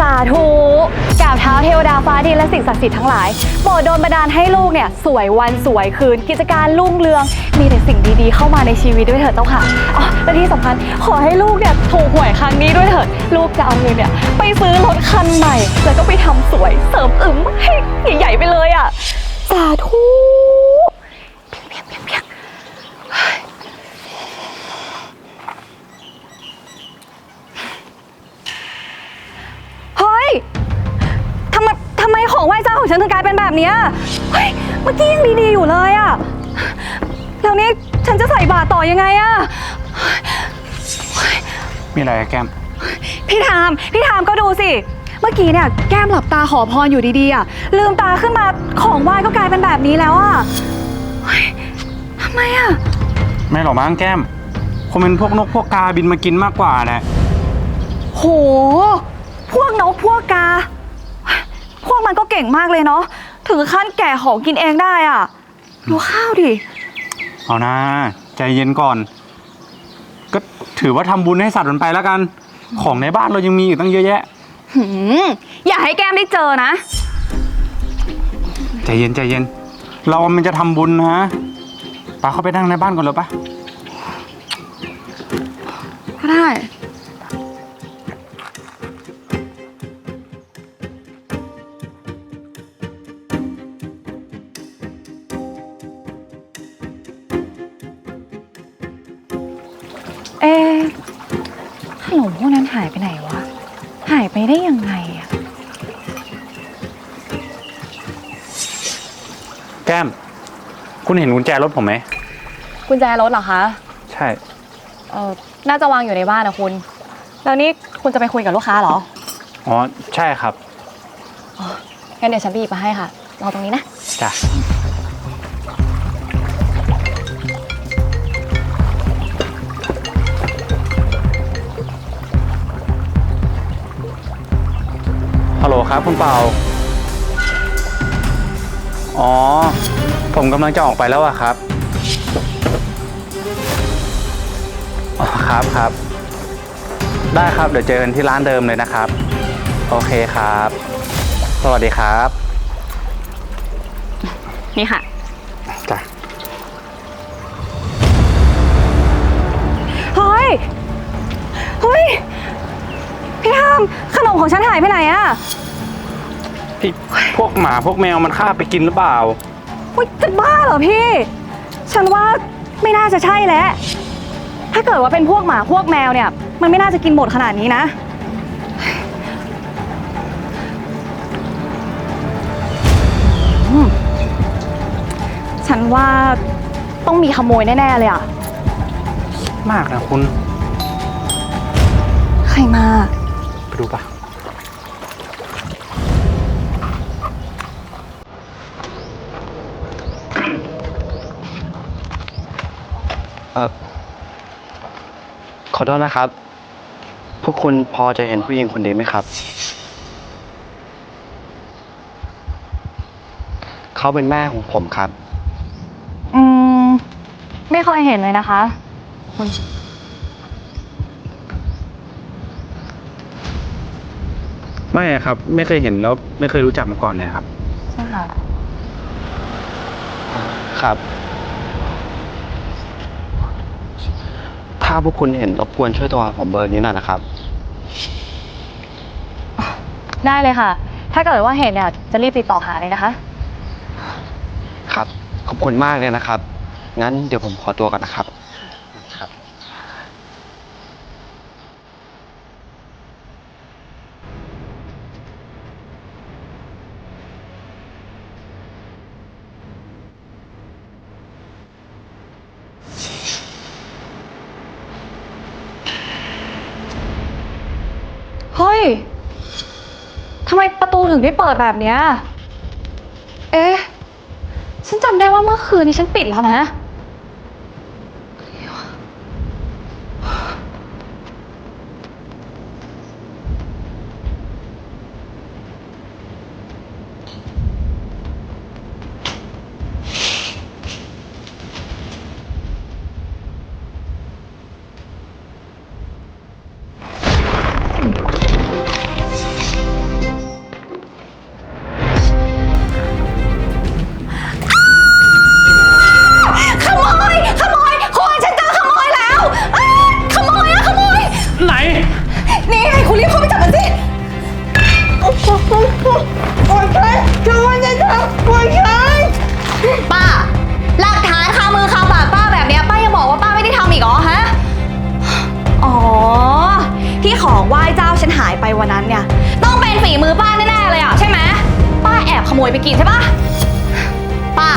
สาธุกราบเท้าเทวดาฟ้าดินและสิ่งศักดิ์สิทธิ์ทั้งหลายโปรดโดนบันดาลให้ลูกเนี่ยสวยวันสวยคืน กิจการรุ่งเรือง มีแต่สิ่งดีๆ เข้ามาในชีวิตด้วยเถิดเจ้าค่ะอ๋อและที่สำคัญขอให้ลูกเนี่ยถูกหวยครั้งนี้ด้วยเถิดลูกจะเอาเงินเนี่ยไปซื้อรถคันใหม่ แล้วก็ไปทำสวยเสริมอึมให้ใหญ่ๆไป แล้วนี่ฉันจะใส่บาตรต่อยังไงอะมีอะไรอะแก้ม พี่ทาม พี่ทามก็ดูสิ เมื่อกี้เนี่ยแก้มหลับตาขอพรอยู่ดีๆอะลืมตาขึ้นมาของไหว้ก็กลายเป็นแบบนี้แล้วอะเฮ้ยทำไมอะไม่หรอกมั้งแก้มคงเป็นพวกนกพวกกาบินมากินมากกว่าแหละโห พวกนกพวกกา พวกมันก็เก่งมากเลยเนาะถึงขั้นแก่ของกินเองได้อะดูข้าวดิ เอานะใจเย็นก่อน ก็ถือว่าทำบุญให้สัตว์มันไปแล้วกัน ของในบ้านเรายังมีอยู่ตั้งเยอะแยะ หืมอย่าให้แก้มได้เจอนะ ใจเย็นใจเย็น เรามันจะทำบุญนะปาเข้าไปนั่งในบ้านก่อนเลยปะ ก็ได้ นมพวกนั้นหายไปไหนวะ หายไปได้ยังไงอะแก้ม คุณเห็นกุญแจรถผมไหม กุญแจรถเหรอคะ ใช่ เออน่าจะวางอยู่ในบ้านนะคุณ แล้วนี่คุณจะไปคุยกับลูกค้าเหรอ อ๋อ ใช่ครับงั้นเดี๋ยวฉันไปหยิบมาให้ค่ะ รอตรงนี้นะ จ้ะ ครับคุณเปาอ๋อ ผมกำลังจะออกไปแล้วอะครับ อ๋อครับครับ ได้ครับเดี๋ยวเจอกันที่ร้านเดิมเลยนะครับ โอเคครับ สวัสดีครับ นี่ค่ะ จ้ะ เฮ้ย เฮ้ย พี่ทามขนมของฉันหายไปไหนอะ ที่พวกหมาพวกแมวมันฆ่าไปกินหรือเปล่าเฮ้ยจะบ้าเหรอพี่ ฉันว่าไม่น่าจะใช่แล้ว ถ้าเกิดว่าเป็นพวกหมาพวกแมวเนี่ย มันไม่น่าจะกินหมดขนาดนี้นะ อืม ฉันว่าต้องมีขโมยแน่ ๆ เลยอะมากนะคุณ ใครมา ไปดูปะ เออขอโทษนะครับ พวกคุณพอจะเห็นผู้หญิงคนนี้ไหมครับ เขาเป็นแม่ของผมครับ อืม ไม่เคยเห็นเลยนะคะ คุณไม่อะครับ ไม่เคยเห็นแล้วไม่เคยรู้จักมาก่อนเลยครับ ใช่ค่ะ ครับาพวกคุณเห็นรบกวนช่วยตัวผมเบอร์นี้หน่อยนะครับ ได้เลยค่ะ ถ้าเกิดว่าเห็นเนี่ยจะรีบติดต่อหาเลยนะคะ ครับ ขอบคุณมากเลยนะครับ งั้นเดี๋ยวผมขอตัวก่อนนะครับครับ เฮ้ย ทำไมประตูถึงได้เปิดแบบเนี้ย เอ๊ะ ฉันจำได้ว่าเมื่อคืนนี้ฉันปิดแล้วนะ ยไปกินใช่ปะป้า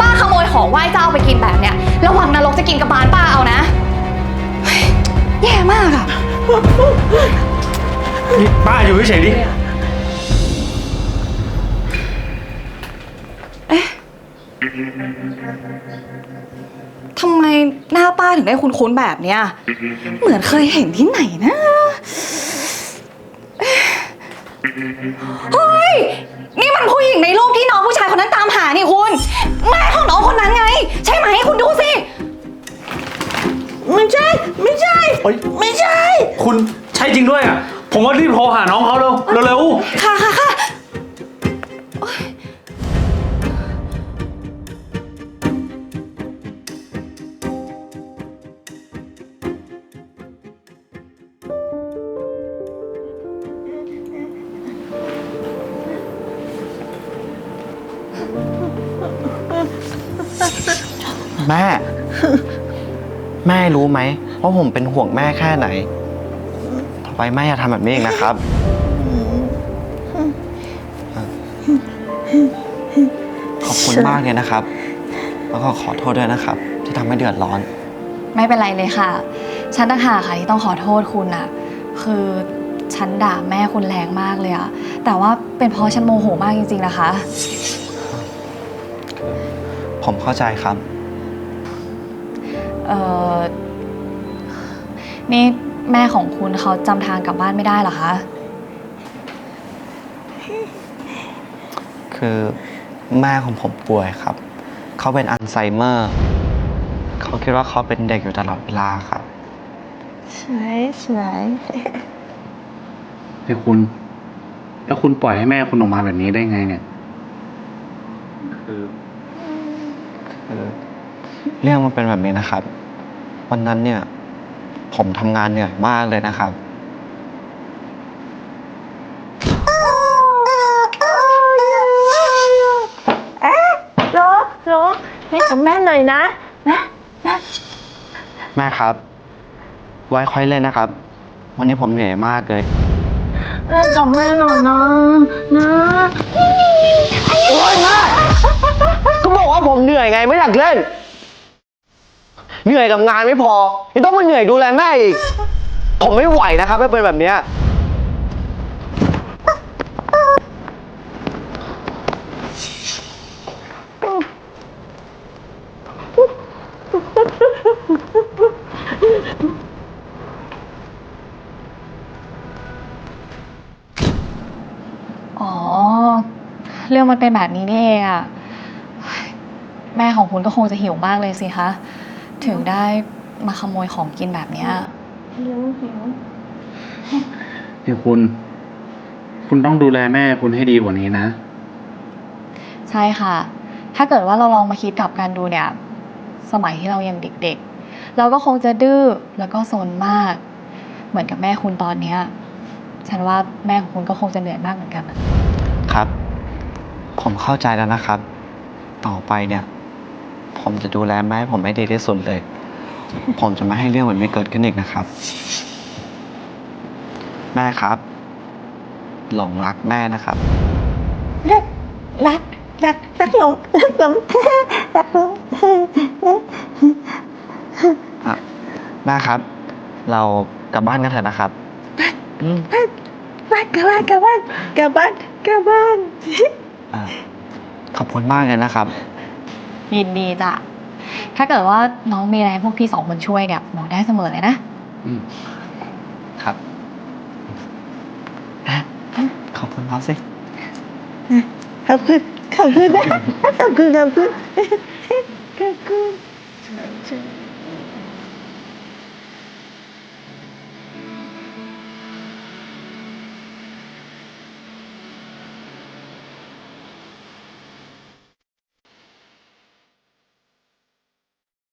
ป้าขโมยของไหว้เจ้าไปกินแบบเนี้ย ระวังนรกจะกินกระบาลป้าเอานะแย่มากอะ นี่ป้าอยู่เฉยดิเอ๊ะทำไมหน้าป้าถึงได้คุ้นๆแบบเนี้ย เหมือนเคยเห็นที่ไหนนะ เฮ้ย นี่มันผู้หญิงในรูปที่น้องผู้ชายคนนั้นตามหานี่คุณ แม่ของน้องคนนั้นไง ใช่ไหมคุณดูสิ ไม่ใช่ ไม่ใช่ เฮ้ย ไม่ใช่ คุณใช่จริงด้วยอะ ผมว่ารีบโทรหาน้องเขาเร็วเร็วค่ะค่ะค่ะ แม่ แม่รู้ไหมว่าผมเป็นห่วงแม่แค่ไหน ต่อไปแม่อย่าทำแบบนี้อีกนะครับ ขอบคุณมากเลยนะครับ แล้วก็ขอโทษด้วยนะครับ ที่ทำให้เดือดร้อน ไม่เป็นไรเลยค่ะ ฉันต่างหากค่ะที่ต้องขอโทษคุณอะคือฉันด่าแม่คุณแรงมากเลยอะแต่ว่าเป็นเพราะฉันโมโหมากจริงๆนะคะ ผมเข้าใจครับ เออนี่แม่ของคุณเขาจำทางกลับบ้านไม่ได้เหรอคะ คือแม่ของผมป่วยครับ เขาเป็นอัลไซเมอร์ เขาคิดว่าเขาเป็นเด็กอยู่ตลอดเวลาครับ สวยสวยๆให้คุณ แล้วคุณปล่อยให้แม่คุณออกมาแบบนี้ได้ไงเนี่ย คือ คือ เรื่องมันเป็นแบบนี้นะครับ วันนั้นเนี่ย ผมทำงานเหนื่อยมากเลยนะครับรอรอให้กับแม่หน่อยนะนะนะแม่ครับ ไว้ค่อยเล่นนะครับ วันนี้ผมเหนื่อยมากเลย เล่นกับแม่หน่อยนะนะโอ๊ยแม่ก็บอกว่าผมเหนื่อยไงไม่อยากเล่น เหนื่อยกับงานไม่พอยังต้องมาเหนื่อยดูแลแม่อีกผมไม่ไหวนะครับไม่เป็นแบบเนี้ยอ๋อ เรื่องมันเป็นแบบนี้นี่เองอะแม่ของคุณก็คงจะหิวมากเลยสิคะ ถึงได้มาขโมยของกินแบบเนี้ย หิวหิวให้คุณ คุณต้องดูแลแม่คุณให้ดีกว่านี้นะ ใช่ค่ะ ถ้าเกิดว่าเราลองมาคิดกลับกันดูเนี่ย สมัยที่เรายังเด็กๆ เราก็คงจะดื้อแล้วก็ซนมาก เหมือนกับแม่คุณตอนเนี้ย ฉันว่าแม่ของคุณก็คงจะเหนื่อยมากเหมือนกันอะ ครับ ผมเข้าใจแล้วนะครับ ต่อไปเนี่ย ผมจะดูแลแม่ผมให้ดีที่สุดเลย ผมจะไม่ให้เรื่องแบบนี้เกิดขึ้นอีกนะครับ แม่ครับ หลงรักแม่นะครับ รักรักรักรักหลงรักหลงรักหลงอะแม่ครับ เรากลับบ้านกันเถอะนะครับอืมบ้านกลับบ้านกลับบ้านกลับบ้านกลับบ้าน อะขอบคุณมากเลยนะครับ ยินดีจ้ะ ถ้าเกิดว่าน้องมีอะไรให้พวกพี่สองคนช่วยเนี่ยบอกได้เสมอเลยนะ อืมครับอะขอบคุณเขาสิ ขอบคุณขอบคุณนะขอบคุณขอบคุณขอบคุณ